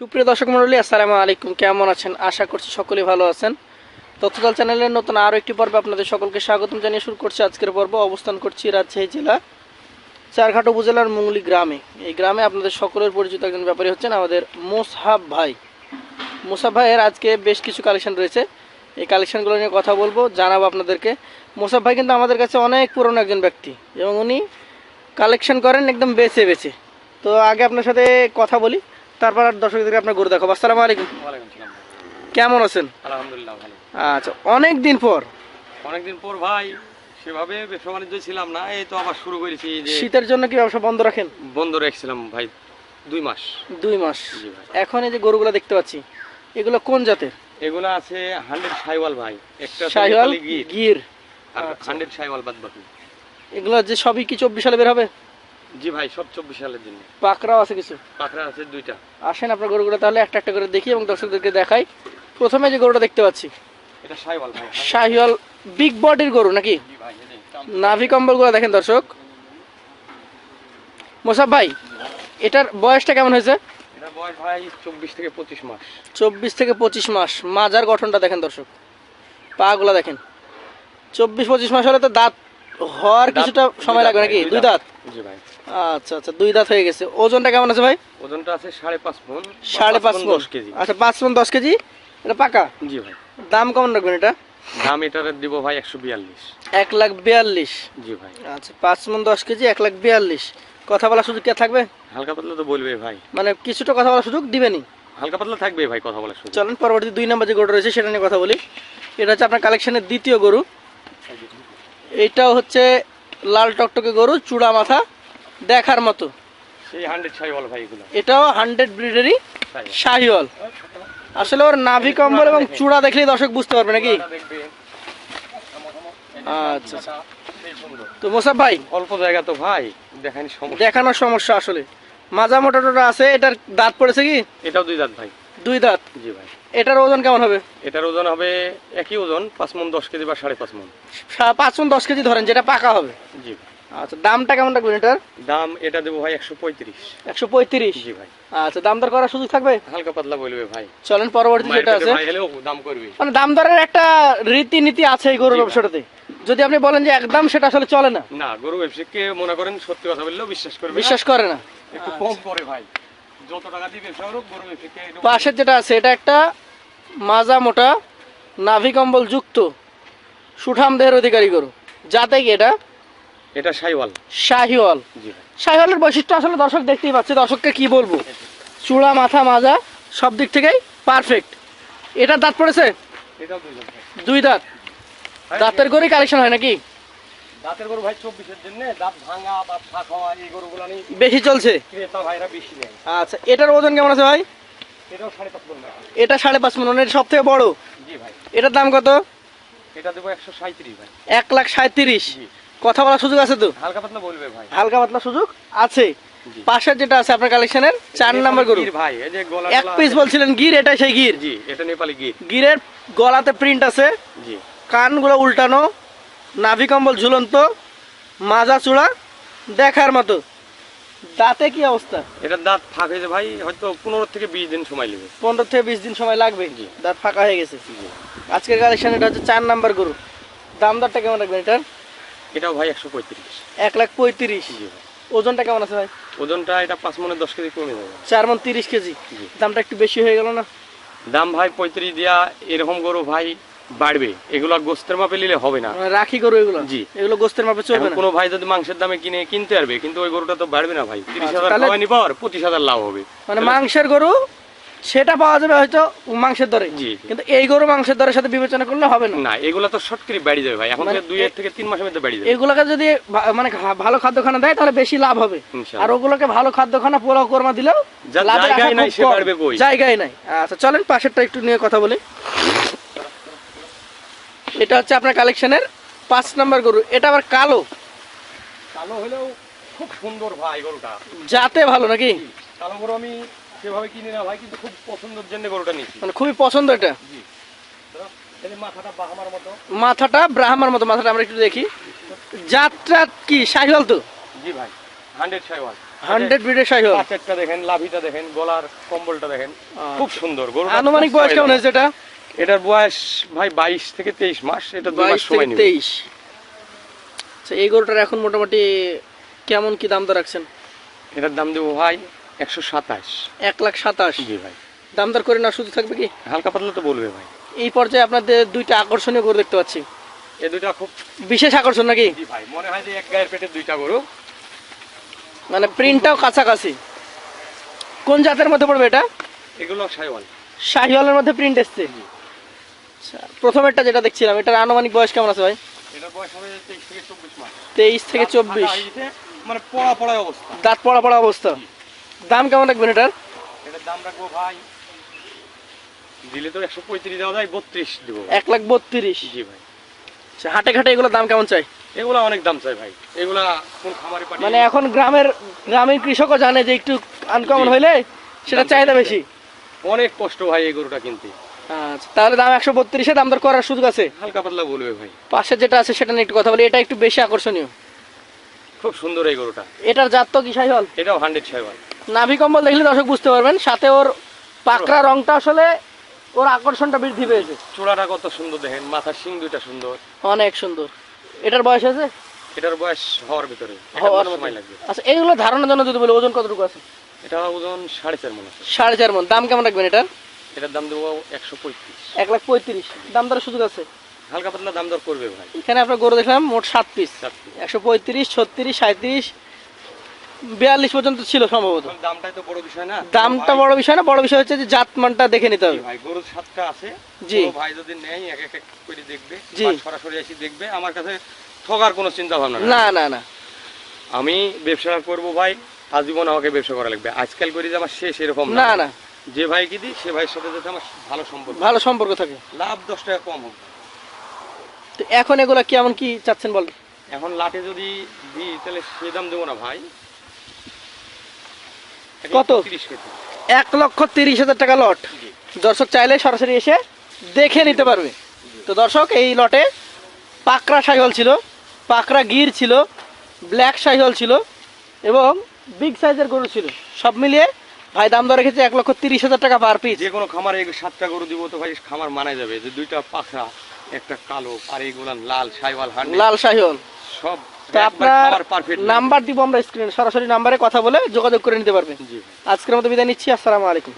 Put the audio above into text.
সুপ্রিয় দর্শক মন্ডলী আসসালামু আলাইকুম। কেমন আছেন? আশা করছি সকলেই ভালো আছেন। তথ্যদল চ্যানেলের নতুন আরও একটি পর্বে আপনাদের সকলকে স্বাগতম জানিয়ে শুরু করছি আজকের পর্ব। অবস্থান করছি রাজশাহী জেলা, চারঘাট উপজেলার মুঙ্গলি গ্রামে। এই গ্রামে আপনাদের সকলের পরিচিত একজন ব্যাপারী হচ্ছেন আমাদের মোসহাব ভাই। মোসাব ভাইয়ের আজকে বেশ কিছু কালেকশন রয়েছে। এই কালেকশনগুলো নিয়ে কথা বলব, জানাব আপনাদেরকে। মোসাব ভাই কিন্তু আমাদের কাছে অনেক পুরনো একজন ব্যক্তি এবং উনি কালেকশন করেন একদম বেছে বেছে তো আগে আপনার সাথে কথা বলি। তারপর আর দর্শকদেরকে আপনার গরু দেখাবো। আসসালামু আলাইকুম। কেমন আছেন? আলহামদুলিল্লাহ ভালো। আচ্ছা অনেক দিন পর। অনেকদিন পর ভাই সেভাবে ব্যবসা বাণিজ্য ছিলাম না এই তো আবার শুরু করেছি যে শীতের জন্য কি ব্যবসা বন্ধ রাখেন? বন্ধ রেখেছিলাম ভাই দুই মাস। দুই মাস। এখন এই যে গরুগুলো দেখতে পাচ্ছি এগুলো কোন জাতের? এগুলো আছে হান্ড্রেড সাইওয়াল ভাই একটা গির। গির। আর আচ্ছা। হান্ড্রেড সাইওয়াল বাদ বাকি এগুলো যে সবই কি চব্বিশ সালে বের হবে? জি ভাই সব চব্বিশ সালের জন্য। পাকড়াও আছে কিছু? পাখরা আছে দুইটা। আসেন আপনার গরুগুলো তাহলে একটা একটা করে দেখি এবং দর্শকদেরকে দেখাই। প্রথমে যে গরুটা দেখতে পাচ্ছি এটা সাইওয়াল ভাই। শাহিওয়াল বিগ বডির গরু নাকি? নাভি কম্বলগুলো দেখেন দর্শক। মোসাব ভাই এটার বয়সটা কেমন হয়েছে? এটা বয়স ভাই চব্বিশ থেকে পঁচিশ মাস। চব্বিশ থেকে পঁচিশ মাস। মাজার গঠনটা দেখেন দর্শক। পাগুলা দেখেন। চব্বিশ পঁচিশ মাস হলে তো দাঁত হওয়ার কিছুটা সময় লাগবে নাকি? দুই দাঁত। জি ভাই। আচ্ছা আচ্ছা দুই দাঁত হয়ে গেছে। ওজনটা কেমন আছে ভাই? ওজনটা আছে সাড়ে পাঁচ মন। সাড়ে পাঁচ মণ। দশ কেজি। আচ্ছা পাঁচ মন দশ কেজি? এটা পাকা? জি ভাই। দাম কেমন রাখবেন এটা? দাম এটার দিব ভাই একশো বিয়াল্লিশ। এক লাখ বিয়াল্লিশ। জি ভাই। আচ্ছা পাঁচ মন দশ কেজি এক লাখ বিয়াল্লিশ। কথা বলার সুযোগ কে থাকবে? হালকা পাতলা তো বলবে ভাই। মানে কিছুটা কথা বলার সুযোগ দিবেনি হালকা পাতলা থাকবে ভাই কথা বলার সুযোগ। চলেন পরবর্তী দুই নম্বর যে গরু রয়েছে সেটা নিয়ে কথা বলি। এটা হচ্ছে আপনার কালেকশনের দ্বিতীয় গরু। এইটাও হচ্ছে লাল টকটকে গরু চূড়া মাথা দেখার মতো। এটাও হান্ড্রেড ব্রিডেরই। শাহিওয়াল। আসলে ওর নাভি কম্বল এবং চূড়া দেখলেই দর্শক বুঝতে পারবে নাকি? আচ্ছা আচ্ছা। তো মোসাব ভাই অল্প জায়গা তো ভাই দেখানোর সমস্যা আসলে। মাজা মোটা টোটা আছে এটার দাঁত পড়েছে কি? এটাও দুই দাঁত ভাই। দুই দাঁত? জি ভাই। এটার ওজন কেমন হবে? এটার ওজন হবে একই ওজন পাঁচ মন দশ কেজি বা সাড়ে পাঁচ মন পাঁচ মন দশ কেজি ধরেন যেটা পাকা হবে। জি। আচ্ছা দামটা কেমন রাখবেন এটার? দাম এটা দেবো ভাই একশো পঁয়ত্রিশ। একশো পঁয়ত্রিশ? জি ভাই। আচ্ছা দাম দর করার সুযোগ থাকবে? হালকা পাতলা বলবে ভাই। চলেন পরবর্তী যেটা আছে। দাম করবে। মানে দাম দরের একটা রীতিনীতি আছে এই গরুর ব্যবসাটাতে। যদি আপনি বলেন যে একদম সেটা আসলে চলে না। না গরু ব্যবসাকে মনে করেন সত্যি কথা বললেও বিশ্বাস করবে বিশ্বাস করে না। একটু কম করে ভাই। পাশের যেটা আছে এটা একটা মাজা মোটা নাভি কম্বল যুক্ত। সুঠাম দেহের অধিকারী গরু। যাতে কি এটা? এটা সাইওয়াল শাহিওয়াল। শাহিওয়ালের বৈশিষ্ট্য আসলে দর্শক দেখতেই পাচ্ছে। দর্শককে কি বলব? চূড়া মাথা মাজা সব দিক থেকেই পারফেক্ট এটা দাঁত পড়েছে? দুই দাঁত দাঁতের গরুই কালেকশন হয় নাকি? দাঁতের গরু ভাই চব্বিশের জন্য দাঁত ভাঙা ফাঁক হওয়া এই গরুগুলো নিয়ে বেশি চলছে? ক্রেতা ভাইরা বেশি নেয়। আচ্ছা এটার ওজন কেমন আছে ভাই? এটাও সাড়ে পাঁচ মন এটা সাড়ে পাঁচ মন এর সব থেকে বড়? জি ভাই। এটার দাম কত? এটা দেবো একশো সাঁত্রিশ ভাই। এক লাখ সাঁত্রিশ কথা বলার সুযোগ আছে তো? হালকা পাতলা বলবে ভাই। হালকা পাতলা সুযোগ আছে। পাশের যেটা আছে আপনার কালেকশনের চার নাম্বার গরু। ভাই এই যে গলা এক পিস বলছিলেন গির এটা সেই গির। জি এটা নেপালি গির। গিরের গলাতে প্রিন্ট আছে। জি। কানগুলো উল্টানো নাভি কম্বল ঝুলন্ত মাজা চূড়া দেখার মতো। দাঁতে কি অবস্থা? এটা দাঁত ফাঁক হয়েছে ভাই হয়তো পনেরো থেকে বিশ দিন সময় লাগবে। পনেরো থেকে বিশ দিন সময় লাগবে। দাঁত ফাঁকা হয়ে গেছে। আজকের কালেকশন এটা হচ্ছে চার নাম্বার গরু। দাম দরটা কেমন রাখবেন এটার? এটাও ভাই একশো পঁয়ত্রিশ। এক লাখ পঁয়ত্রিশ। ওজনটা কেমন আছে ভাই? ওজনটা এটা পাঁচ মনে দশ কেজি কমে যাবে। চার মন তিরিশ কেজি। দামটা একটু বেশি হয়ে গেল না? দাম ভাই পঁয়ত্রিশ দিয়া এরকম গরু ভাই বাড়বে। এগুলো গোস্তের মাপে নিলে হবে না। মানে রাখি গরু এগুলো? জি। এগুলো গোস্তের মাপে চলবে না? কোনো ভাই যদি মাংসের দামে কিনে কিনতে পারবে কিন্তু ওই গরুটা তো বাড়বে না ভাই। তিরিশ আচ্ছা, হাজার তাহলে- খাওয়ানি পাওয়ার পঁচিশ হাজার লাভ হবে। মানে মাংসের গরু সেটা পাওয়া যাবে হয়তো মাংসের দরে। জি। কিন্তু এই গরু মাংসের দরের সাথে বিবেচনা করলে হবে না। না এগুলো তো শর্ট করে বাড়ি যাবে ভাই। এখন মানে দুই এ- থেকে তিন মাসের মধ্যে বাড়ি যাবে। এগুলোকে যদি মানে ভালো খাদ্য খানা দেয় তাহলে বেশি লাভ হবে। আর। ওগুলোকে ভালো খাদ্য খানা পোলাও কর্মা দিলেও জায়গায় নাই সে বাড়বে কই? জায়গায় নাই। আচ্ছা চলেন পাশেরটা একটু নিয়ে কথা বলি। এটা হচ্ছে আপনার কালেকশনের পাঁচ নাম্বার গরু। এটা আবার কালো। কালো হলেও খুব সুন্দর ভাই গরুটা। যাতে ভালো নাকি? কালো গরু আমি সেভাবে কিনি না ভাই কিন্তু খুব পছন্দের জন্য গরুটা নিয়েছি। মানে খুবই পছন্দ এটা। মাথাটা ব্রাহ্মার মতো মাথাটা আমরা একটু দেখি। যাত্রা কি শাহিওয়াল তো? জি ভাই হান্ড্রেড সাইওয়াল হান্ড্রেড ব্রিডের দেখেন লাভিটা দেখেন গলার কম্বলটা দেখেন খুব সুন্দর। গরু আনুমানিক বয়স কেমন হয়েছে এটা? এটার বয়স ভাই বাইশ থেকে তেইশ মাস এটা দুই মাস সময় থেকে নেবে। তেইশ। আচ্ছা এই গরুটার এখন মোটামুটি কেমন কি দাম দর রাখছেন? এটার দাম দেবো ভাই একশো সাতাশ। এক লাখ সাতাশ। জি ভাই। দাম দর করে না শুধু থাকবে কি? হালকা পাতলা তো বলবে ভাই। এই পর্যায়ে আপনাদের দুইটা আকর্ষণীয় গরু দেখতে পাচ্ছি। এ দুইটা খুব বিশেষ আকর্ষণ নাকি? জি ভাই মনে হয় যে এক গায়ের পেটে দুইটা গরু। মানে প্রিন্টটাও কাছাকাছি। কোন জাতের মধ্যে পড়বে এটা? এগুলো সাইওয়াল শাহিওয়ালের মধ্যে প্রিন্ট এসছে। আচ্ছা, প্রথমেরটা যেটা দেখছিলাম এটার আনুমানিক বয়স কেমন আছে ভাই? এটার বয়স হবে তেইশ থেকে চব্বিশ মাস। থেকে মানে পড়া পড়ায় অবস্থা। দাঁত পড়া পড়া অবস্থা। দাম কেমন রাখবেন এটার? এটার দাম রাখব ভাই দিলে তো একশো পঁয়ত্রিশ দেওয়া যায় বত্রিশ দেবো। এক লাখ জি ভাই। আচ্ছা, হাটে ঘাটে এগুলো দাম কেমন চাই? এগুলা অনেক দাম চাই ভাই। এগুলা কোন খামারে পাঠিয়ে মানে এখন গ্রামের গ্রামীণ কৃষকও জানে যে একটু আনকমন। হইলে সেটা চাহিদা। বেশি। অনেক কষ্ট ভাই এই গরুটা কিনতে। আচ্ছা তাহলে দাম একশো বত্রিশে দাম দর করার সুযোগ আছে? হালকা পাতলা বলবে ভাই। পাশে যেটা আছে সেটা নিয়ে একটু কথা বলি এটা একটু বেশি আকর্ষণীয়। খুব সুন্দর এই গরুটা। এটার জাত তো কি এটাও হান্ড্রেড নাভি কম্বল দেখলে দর্শক বুঝতে পারবেন সাথে ওর পাকড়া রংটা আসলে ওর আকর্ষণটা বৃদ্ধি পেয়েছে। চূড়াটা কত সুন্দর দেখেন মাথার শিং দুইটা সুন্দর। অনেক সুন্দর। এটার বয়স আছে? এটার বয়স হওয়ার ভিতরে হওয়ার সময় লাগবে। আচ্ছা এইগুলো ধারণার জন্য যদি বলি ওজন কতটুকু আছে? এটা ওজন সাড়ে চার মন সাড়ে চার মন। দাম কেমন রাখবেন এটার? এটার দাম দেবো একশো পঁয়ত্রিশ। এক লাখ পঁয়ত্রিশ। দাম দরের সুযোগ আছে? হালকা পাতলা দাম দর করবে ভাই। এখানে আপনার গরু দেখলাম মোট সাত পিস। একশো পঁয়ত্রিশ ছত্রিশ সাঁত্রিশ বিয়াল্লিশ পর্যন্ত ছিল সম্ভবত। দামটাই তো বড় বিষয় না। দামটা বড় বিষয় না বড় বিষয় হচ্ছে যে জাত মানটা দেখে নিতে হবে। ভাই গরুর সাতটা আছে। জি। ভাই যদি নেয় এক এক এক করে দেখবে জি। সরাসরি এসে দেখবে আমার কাছে ঠগার কোনো চিন্তা ভাবনা না না না। আমি ব্যবসা করব ভাই আজীবন আমাকে ব্যবসা করা লাগবে। আজকাল করি যে আমার শেষ এরকম না না। যে ভাই কি দিই সে ভাইয়ের সাথে যাতে আমার ভালো সম্পর্ক ভালো সম্পর্ক থাকে। লাভ দশ টাকা কম হোক তো এখন এগুলা কেমন কি চাচ্ছেন বল? এখন লাটে যদি দিই তাহলে সে দাম দেবো না ভাই। কত? লক্ষ তিরিশ কেজি। এক লক্ষ তিরিশ হাজার টাকা লট। দর্শক চাইলে সরাসরি এসে দেখে নিতে পারবে। তো দর্শক এই লটে পাকড়া শাহিওয়াল ছিল পাকড়া গির ছিল ব্ল্যাক শাহিওয়াল ছিল এবং বিগ সাইজের গরু ছিল। সব মিলিয়ে ভাই দাম দর রেখেছে এক লক্ষ তিরিশ হাজার টাকা পার পিস যে কোনো খামারে সাতটা গরু দিব তো ভাই খামার মানায় যাবে। যে দুইটা পাখরা একটা কালো আর এইগুলা লাল সাইওয়াল লাল সাইওয়াল সব আপনার নাম্বার দিব আমরা স্ক্রিনে সরাসরি নাম্বারে কথা বলে যোগাযোগ করে নিতে পারবেন আজকের মতো বিদায় নিচ্ছি আসসালামু আলাইকুম।